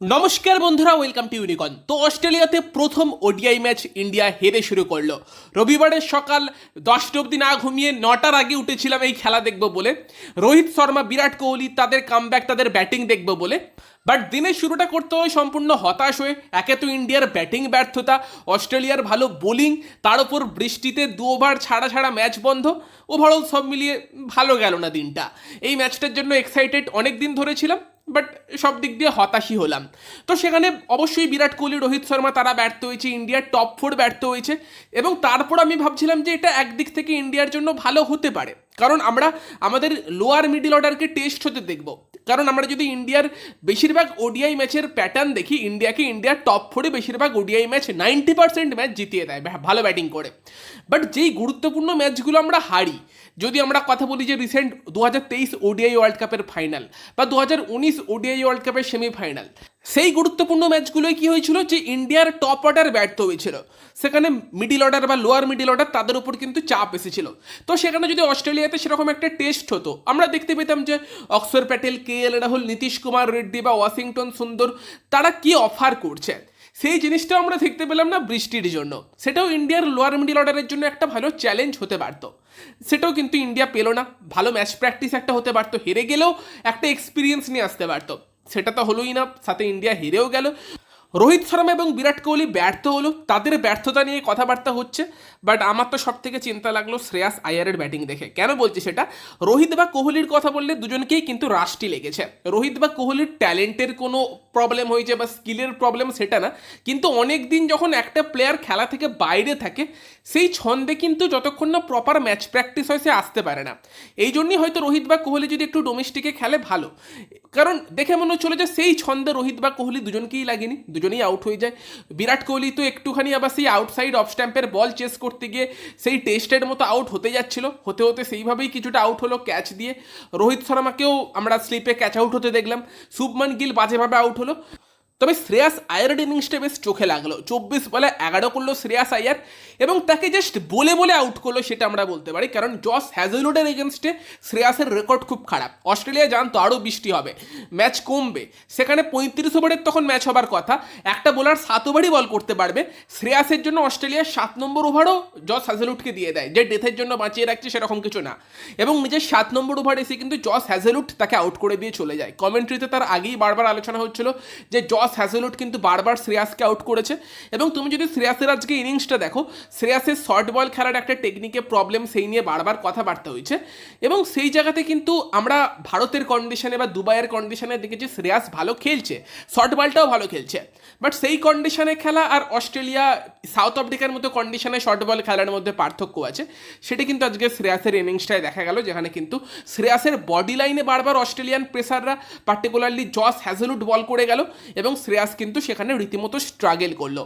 নমস্কার বন্ধুরা welcome to ইউনিকন তো অস্ট্রেলিয়াতে প্রথম ওডিআই ম্যাচ ইন্ডিয়া হেরে শুরু করল। রবিবারের সকাল দশটা অবধি না ঘুমিয়ে নটার আগে উঠেছিলাম এই খেলা দেখব বলে। রোহিত শর্মা, বিরাট কোহলি, তাদের কামব্যাক তাদের ব্যাটিং দেখব বলে। বাট দিনের শুরুটা করতে হয় সম্পূর্ণ হতাশ হয়ে। একে তো ইন্ডিয়ার ব্যাটিং ব্যর্থতা, অস্ট্রেলিয়ার ভালো বোলিং তার উপর বৃষ্টিতে দু ওভার ছাড়া ছাড়া ম্যাচ বন্ধ। ওভারঅল সব মিলিয়ে ভালো গেল না দিনটা। এই ম্যাচটার জন্য এক্সাইটেড অনেক দিন ধরেছিলাম বাট সব দিক দিয়ে হতাশই হলাম। তো সেখানে অবশ্যই বিরাট কোহলি, রোহিত শর্মা তারা ব্যর্থ হয়েছে, ইন্ডিয়ার টপ ফোর ব্যর্থ হয়েছে এবং তারপর আমি ভাবছিলাম যে এটা একদিক থেকে ইন্ডিয়ার জন্য ভালো হতে পারে। কারণ আমরা আমাদের লোয়ার মিডিল অর্ডারকে টেস্ট হতে দেখব। কারণ আমরা যদি ইন্ডিয়ার বেশিরভাগ ওডিআই ম্যাচের প্যাটার্ন দেখি, ইন্ডিয়াকে ইন্ডিয়ার টপ ফোরে বেশিরভাগ ODI match ninety percent match জিতিয়ে দেয় ভালো ব্যাটিং করে। বাট যেই গুরুত্বপূর্ণ ম্যাচগুলো আমরা হারি, যদি আমরা কথা বলি যে রিসেন্ট দু হাজার তেইশ ওডিআই ওয়ার্ল্ড কাপের ফাইনাল বা দু হাজার উনিশ ওডিআই ওয়ার্ল্ড কাপের সেমিফাইনাল সেই গুরুত্বপূর্ণ ম্যাচগুলোয় কি হয়েছিল? যে ইন্ডিয়ার টপ অর্ডার ব্যর্থ হয়েছিল। সেখানে মিডিল অর্ডার বা লোয়ার মিডিল অর্ডার তাদের উপর কিন্তু চাপ এসেছিল। তো সেখানে যদি অস্ট্রেলিয়াতে সেরকম একটা টেস্ট হতো, আমরা দেখতে পেতাম যে অক্ষর প্যাটেল, কে এল রাহুল, নীতিশ কুমার রেড্ডি বা ওয়াশিংটন সুন্দর, তারা কি অফার করছে? সেই জিনিসটাও আমরা দেখতে পেলাম না বৃষ্টির জন্য। সেটাও ইন্ডিয়ার লোয়ার মিডিল অর্ডারের জন্য একটা ভালো চ্যালেঞ্জ হতে পারত। সেটাও কিন্তু ইন্ডিয়া পেল না। ভালো ম্যাচ প্র্যাকটিস একটা হতে পারতো, হেরে গেলেও একটা এক্সপিরিয়েন্স নিয়ে আসতে পারতো। সেটা তো হলোই না সাথে ইন্ডিয়া হেরেও গেল। রোহিত শর্মা এবং বিরাট কোহলি ব্যর্থ হলো, তাদের ব্যর্থতা নিয়ে কথাবার্তা হচ্ছে বাট আমার তো সব থেকে চিন্তা লাগল শ্রেয়াস আয়ারের ব্যাটিং দেখে। কেন বলছি সেটা? রোহিত বা কোহলির কথা বললে দুজনকেই কিন্তু রাশটি লেগেছে। রোহিত বা কোহলির ট্যালেন্টের কোনো প্রবলেম হয়েছে বা স্কিলের প্রবলেম সেটা না, কিন্তু অনেক দিন যখন একটা প্লেয়ার খেলা থেকে বাইরে থাকে, সেই ছন্দে কিন্তু যতক্ষণ না প্রপার ম্যাচ প্র্যাকটিস হয় সে আসতে পারে না। এই জন্যই হয়তো রোহিত বা কোহলি যদি একটু ডোমেস্টিকে খেলে ভালো। কারণ দেখে মনে হচ্ছিল যে সেই ছন্দে রোহিত বা কোহলি দুজনকেই লাগেনি দুজনেই আউট হয়ে যায়। বিরাট কোহলি তো একটুখানি আবার সেই আউটসাইড অফ স্ট্যাম্পের বল চেস করতে গিয়ে সেই টেস্টের মতো আউট হতে যাচ্ছিল। হতে হতে সেইভাবেই কিছুটা আউট হলো ক্যাচ দিয়ে। রোহিত শর্মাকেও আমরা স্লিপে ক্যাচ আউট হতে দেখলাম। শুভমান গিল বাজেভাবে আউট হলো। তবে শ্রেয়াস আয়ারের ইনিংসটা বেশ চোখে লাগল। চব্বিশ বলে এগারো করল শ্রেয়াস আয়ার এবং তাকে জাস্ট বলে বলে আউট করল সেটা আমরা বলতে পারি। কারণ জস হ্যাজেলুডের এগেনস্টে শ্রেয়াসের রেকর্ড খুব খারাপ। অস্ট্রেলিয়া জানতো আরও বৃষ্টি হবে। ম্যাচ কমবে। সেখানে পঁয়ত্রিশ ওভারের তখন ম্যাচ হবার কথা। একটা বোলার সাত ওভারই বল করতে পারবে। শ্রেয়াসের জন্য অস্ট্রেলিয়ার সাত নম্বর ওভারও জস হ্যাজেলুডকে দিয়ে দেয়। যে ডেথের জন্য বাঁচিয়ে রাখছে সেরকম কিছু না। এবং নিজের সাত নম্বর ওভার এসে কিন্তু জস হ্যাজেলুড তাকে আউট করে দিয়ে চলে যায়। কমেন্ট্রিতে তার আগেই বারবার আলোচনা হচ্ছিল যে জস হ্যাজেলুড কিন্তু বারবার শ্রেয়াসকে আউট করেছে। এবং তুমি যদি শ্রেয়াসের আজকে ইনিংসটা দেখো, শ্রেয়াসের শর্ট বল খেলার একটা টেকনিকে প্রবলেম সেই নিয়ে বারবার কথাবার্তা হয়েছে। এবং সেই জায়গাতে কিন্তু আমরা ভারতের কন্ডিশনে বা দুবাইয়ের কন্ডিশনে দেখেছি শ্রেয়াস ভালো খেলছে শর্ট বলটাও ভালো খেলছে। বাট সেই কন্ডিশনে খেলা আর অস্ট্রেলিয়া সাউথ আফ্রিকার মতো কন্ডিশনে শর্ট বল খেলার মধ্যে পার্থক্য আছে। সেটা কিন্তু আজকে শ্রেয়াসের ইনিংসটায় দেখা গেল, যেখানে কিন্তু শ্রেয়াসের বডি লাইনে বারবার অস্ট্রেলিয়ান প্রেসাররা পার্টিকুলারলি জস হ্যাজেলুড বল করে গেল। এবং শ্রেয়াস কিন্তু সেখানে রীতিমতো স্ট্রাগল করল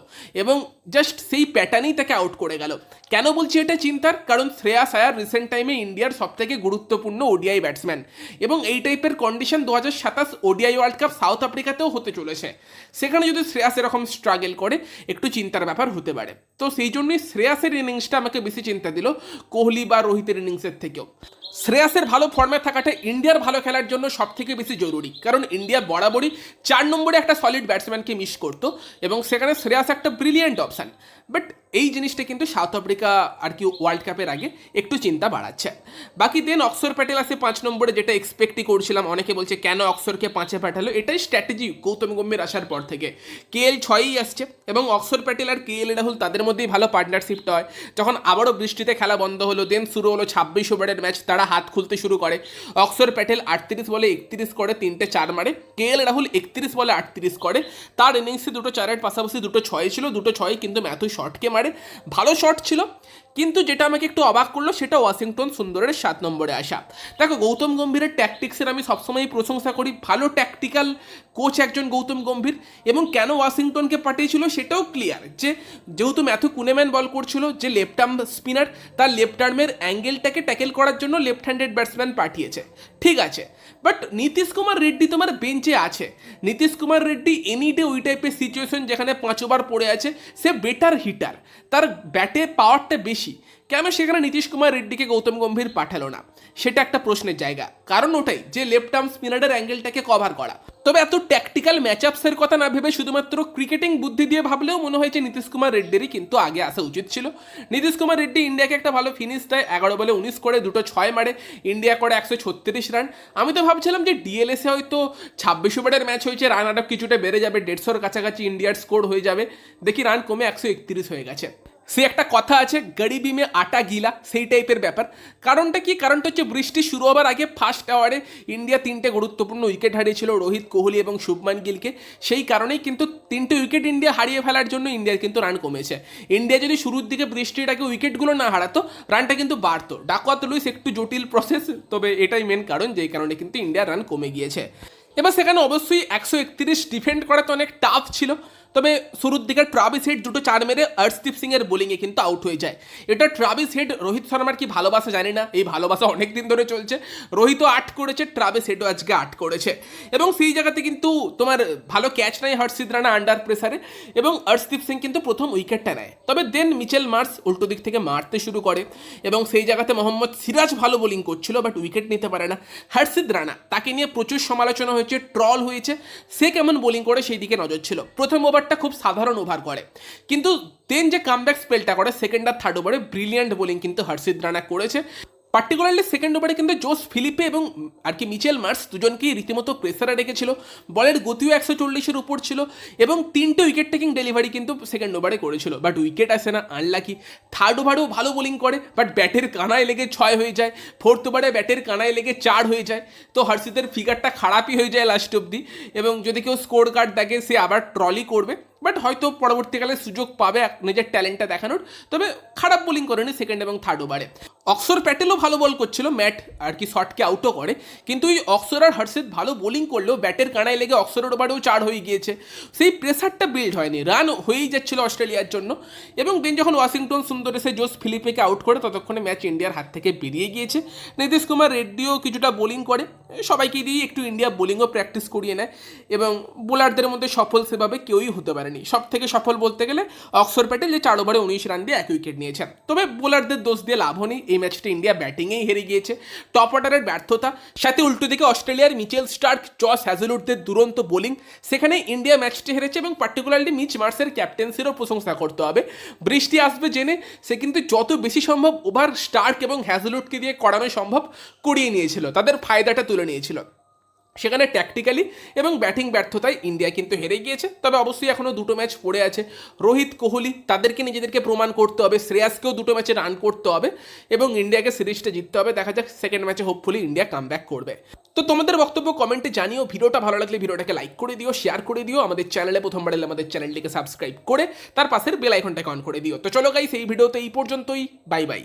এবং জাস্ট সেই প্যাটার্নেই তাকে আউট করে গেল। কেন বলছি এটা চিন্তার? কারণ শ্রেয়াস আয়ার রিসেন্ট টাইমে ইন্ডিয়ার সবথেকে গুরুত্বপূর্ণ ওডিআই ব্যাটসম্যান এবং এই টাইপের কন্ডিশন দু হাজার সাতাশ ওডিআই ওয়ার্ল্ড কাপ সাউথ আফ্রিকাতেও হতে চলেছে। সেখানে যদি শ্রেয়াস এরকম স্ট্রাগল করে, একটু চিন্তার ব্যাপার হতে পারে। তো সেই জন্যই শ্রেয়াসের ইনিংসটা আমাকে বেশি চিন্তা দিল কোহলি বা রোহিতের ইনিংসের থেকেও। শ্রেয়াসের ভালো ফর্মে থাকাটা ইন্ডিয়ার ভালো খেলার জন্য সব থেকে বেশি জরুরি। কারণ ইন্ডিয়া বরাবরই চার নম্বরে একটা সলিড ব্যাটসম্যানকে মিস করতো এবং সেখানে শ্রেয়াস একটা ব্রিলিয়েন্ট অপশান বাট এই জিনিসটা কিন্তু সাউথ আফ্রিকা আর কি ওয়ার্ল্ড কাপের আগে একটু চিন্তা বাড়াচ্ছে। বাকি দেন অক্সর প্যাটেল আসে পাঁচ নম্বরে যেটা এক্সপেক্টই করছিলাম, অনেকে বলছে কেন অক্সরকে পাঁচে পাঠালো? এটাই স্ট্র্যাটেজি গৌতম গম্ভীর আসার পর থেকে। কে এল ছয়ই আসছে এবং অক্সর প্যাটেল আর কে এল রাহুল তাদের মধ্যেই ভালো পার্টনারশিপটা হয়। যখন আবারও বৃষ্টিতে খেলা বন্ধ হলো দেন শুরু হলো ছাব্বিশ ওভারের ম্যাচ তারা হাত খুলতে শুরু করে। অক্সর প্যাটেল আটত্রিশ বলে একত্রিশ করে, তিনটে চার মারে। কে এল রাহুল একত্রিশ বলে আটত্রিশ করে। তার ইনিংসে দুটো চারের পাশাপাশি দুটো ছয় ছিল, দুটো ছয় কিন্তু ম্যাথু শর্টকে মারে। ভালো শট ছিল। কিন্তু যেটা আমাকে একটু অবাক করল, সেটা ওয়াশিংটন সুন্দরের সাত নম্বরে আসা। দেখো, গৌতম গম্ভীরের ট্যাকটিক্সের আমি সবসময়ই প্রশংসা করি। ভালো ট্যাকটিক্যাল কোচ একজন গৌতম গম্ভীর। এবং কেন ওয়াশিংটনকে পাঠিয়েছিল সেটাও ক্লিয়ার যে, যেহেতু ম্যাথু কুনেম্যান বল করছিল, যে লেফট আর্ম স্পিনার তার লেফট আর্মের অ্যাঙ্গেলটাকে ট্যাকেল করার জন্য লেফট হ্যান্ডেড ব্যাটসম্যান পাঠিয়েছে। ঠিক আছে। বাট নীতিশ কুমার রেড্ডি তোমার বেঞ্চে আছে। নীতিশ কুমার রেড্ডি এনি ডে ওই টাইপের সিচুয়েশন যেখানে পাঁচ ওভার পড়ে আছে, সে বেটার হিটার তার ব্যাটে পাওয়ারটা বেশি কেন সেখানে নীতিশ কুমার রেড্ডিকে গৌতম গম্ভীর পাঠালো না? সেটা একটা প্রশ্নের জায়গা। কারণ ওটাই যে লেফট আর্ম স্পিনারের অ্যাঙ্গেলটাকে কভার করা। তবে এত ট্যাকটিক্যাল ম্যাচ আপসের কথা না ভেবে শুধুমাত্র ক্রিকেটিং বুদ্ধি দিয়ে ভাবলেও মনে হয়েছে নীতিশ কুমার রেড্ডিরই কিন্তু আগে আসা উচিত ছিল। নীতিশ কুমার রেড্ডি ইন্ডিয়াকে একটা ভালো ফিনিশ দেয়। এগারো বলে উনিশ করে দুটো ছয় মারে। ইন্ডিয়া করে একশো ছত্রিশ রান। আমি তো ভাবছিলাম যে ডিএলএসে হয়তো ছাব্বিশ ওভারের ম্যাচ হয়েছে। রান আট কিছুটা বেড়ে যাবে। দেড়শোর কাছাকাছি ইন্ডিয়ার স্কোর হয়ে যাবে। দেখি রান কমে একশো একত্রিশ হয়ে গেছে। সে একটা কথা আছে, গরিবি মে আটা গিলা, সেই টাইপের ব্যাপার। কারণটা কি? কারণটা হচ্ছে বৃষ্টি শুরু হবার আগে ফার্স্ট আওয়ারে ইন্ডিয়া তিনটে গুরুত্বপূর্ণ উইকেট হারিয়েছিল, রোহিত কোহলি এবং শুভমান গিলকে। সেই কারণেই কিন্তু তিনটে উইকেট ইন্ডিয়া হারিয়ে ফেলার জন্য ইন্ডিয়ার কিন্তু রান কমেছে। ইন্ডিয়া যদি শুরুর দিকে বৃষ্টিটাকে উইকেটগুলো না হারাতো রানটা কিন্তু বাড়তো। ডাকওয়াত লুইস একটু জটিল প্রসেস তবে এটাই মেন কারণ, যেই কারণে কিন্তু ইন্ডিয়ার রান কমে গিয়েছে। এবার সেখানে অবশ্যই একশো একত্রিশ ডিফেন্ড করা তো অনেক টাফ ছিল। তবে শুরুর দিকে ট্রাভিস হেড দুটো চার মেরে অর্শদীপ সিং এর বোলিংয়ে কিন্তু আউট হয়ে যায়। এটা ট্রাভিস হেড রোহিত শর্মার কি ভালোবাসা জানি না, এই ভালোবাসা অনেক দিন ধরে চলছে। রোহিতও আট করেছে, ট্রাভিস হেডও আজকে আট করেছে। এবং সেই জায়গাতে কিন্তু তোমার ভালো ক্যাচ নেয় হর্ষিত রানা আন্ডার প্রেসারে এবং অর্শদীপ সিং কিন্তু প্রথম উইকেটটা নেয়। তবে দেন মিচেল মার্স উল্টো দিক থেকে মারতে শুরু করে এবং সেই জায়গাতে মোহাম্মদ সিরাজ ভালো বোলিং করছিল বাট উইকেট নিতে পারে না। হর্ষিত রানা, তাকে নিয়ে প্রচুর সমালোচনা হয়েছে ট্রল হয়েছে। সে কেমন বোলিং করে সেই দিকে নজর ছিল। প্রথম ওভারটা খুব সাধারণ ওভার করে। কিন্তু দেন যে কামব্যাক স্পেলটা করে সেকেন্ড আর থার্ড ওভারে ব্রিলিয়ান্ট বোলিং কিন্তু হর্ষিত রানা করেছে। পার্টিকুলারলি সেকেন্ড ওভারে কিন্তু জোস ফিলিপে এবং আর কি মিচেল মার্স দুজনকেই রীতিমতো প্রেসারে রেখেছিল। বলের গতিও একশো চল্লিশের উপর ছিল এবং তিনটে উইকেট টেকিং ডেলিভারি কিন্তু সেকেন্ড ওভারে করেছিল। বাট উইকেট আসে না আনলাকি থার্ড ওভারেও ভালো বোলিং করে বাট ব্যাটের কানায় লেগে ছয় হয়ে যায়। ফোর্থ ওভারে ব্যাটের কানায় লেগে চার হয়ে যায়। তো হর্ষিতের ফিগারটা খারাপই হয়ে যায় লাস্ট অব্দি এবং যদি কেউ স্কোর কার্ড দেখে, সে আবার ট্রলি করবে। বাট হয়তো পরবর্তীকালে সুযোগ পাবে নিজের ট্যালেন্টটা দেখানোর। তবে খারাপ বোলিং করেনি সেকেন্ড এবং থার্ড ওভারে অক্সর প্যাটেলও ভালো বল করছিল, ম্যাট আর কি শটকে আউটও করে। কিন্তু ওই অক্সর আর হর্ষিত ভালো বোলিং করলেও ব্যাটের কানায় লেগে অক্সরের ওভারেও চার হয়ে গিয়েছে। সেই প্রেসারটা বিল্ড হয়নি রান হয়েই যাচ্ছিল অস্ট্রেলিয়ার জন্য। এবং দিন যখন ওয়াশিংটন সুন্দর এসে জোস ফিলিপেকে আউট করে, ততক্ষণে ম্যাচ ইন্ডিয়ার হাত থেকে বেরিয়ে গিয়েছে। নীতিশ কুমার রেড্ডিও কিছুটা বোলিং করে। সবাইকে দিয়ে একটু ইন্ডিয়া বোলিংও প্র্যাকটিস করিয়ে নেয়। এবং বোলারদের মধ্যে সফল সেভাবে কেউই হতে পারেনি। সব থেকে সফল বলতে গেলে অক্সর প্যাটেল যে চার ওভারে উনিশ রান দিয়ে এক উইকেট নিয়েছেন তবে বোলারদের দোষ দিয়ে লাভও নেই এই ম্যাচটি ইন্ডিয়া ব্যাটিংয়েই হেরে গিয়েছে। টপ অর্ডারের ব্যর্থতা, সাথে উল্টো দিকে অস্ট্রেলিয়ার মিচেল স্টার্ক, জস হ্যাজেলউডদের দুরন্ত বোলিং। সেখানে ইন্ডিয়া ম্যাচটি হেরেছে এবং পার্টিকুলারলি মিচ মার্সের ক্যাপ্টেন্সিরও প্রশংসা করতে হবে। বৃষ্টি আসবে জেনে সে কিন্তু যত বেশি সম্ভব ওভার স্টার্ক এবং হ্যাজেলউডকে দিয়ে করানো সম্ভব করিয়ে নিয়েছিল। তাদের ফায়দাটা তুলে নিয়েছিল। সেখানে ট্যাকটিক্যালি এবং ব্যাটিং ব্যর্থতায় ইন্ডিয়া কিন্তু হেরে গিয়েছে। তবে অবশ্যই এখনও দুটো ম্যাচ পড়ে আছে। রোহিত কোহলি, তাদেরকে নিজেদেরকে প্রমাণ করতে হবে। শ্রেয়াসকেও দুটো ম্যাচে রান করতে হবে এবং ইন্ডিয়াকে সিরিজটা জিততে হবে। দেখা যাক সেকেন্ড ম্যাচে হোপফুলি ইন্ডিয়া কাম করবে। তো তোমাদের বক্তব্য কমেন্টে জানিও। ভিডিওটা ভালো লাগলে ভিডিওটাকে লাইক করে দিও শেয়ার করে দিও। আমাদের চ্যানেলে প্রথমবার এলে আমাদের চ্যানেলটিকে সাবস্ক্রাইব করে তার পাশের বেল আইকনটাকে অন করে দিও। তো চলো গাইস এই ভিডিওতে এই পর্যন্তই। Bye bye